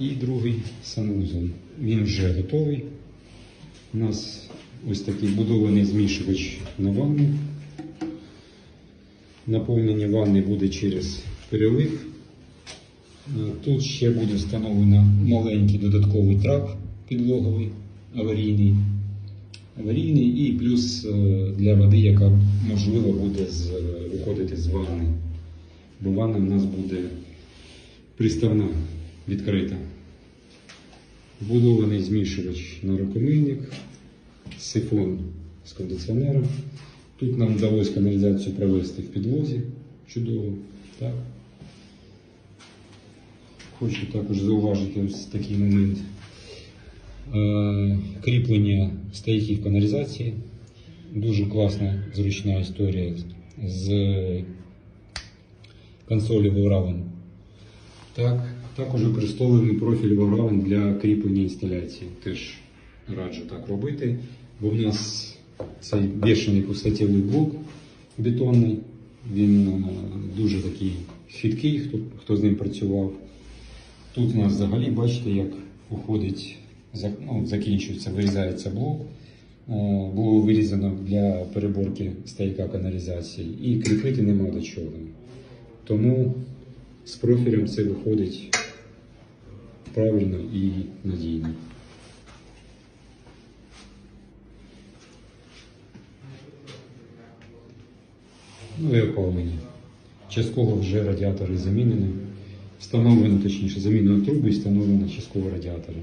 І другий санузел. Він вже готовий. У нас ось такий будований змішувач на ванну. Наповнення ванни буде через перелив. Е, Тут ще буде встановлено маленький додатковий трап підлоговий, аварійний. Аварійний і плюс е, для води, яка можливо буде з, виходити з ванни. Бо ванна в нас буде приставна, відкрита. Вбудований змішувач на рукомийник, сифон з кондиціонера. Тут нам вдалося каналізацію провести в підлозі. Чудово. Так. Хочу також зауважити ось такий момент. Е, Кріплення стійків каналізації. Дуже класна, зручна історія з консолі Вовравен. Так, також використовуємо профіль Вовравен для кріплення інсталяції. Теж раджу так робити, бо в нас цей бешений пустотілий блок бетонний, він е, дуже такий хиткий, хто, хто з ним працював. Тут у нас взагалі бачите, як уходить, ну, закінчується, вирізається блок. Е, Було вирізано для переборки стійка каналізації і кріпити нема до чого. Тому з профілем це виходить правильно і надійно. Ну і опалення. Частково вже радіатори замінені. Встановлено, точніше, замінено труби і встановлено частково радіатори.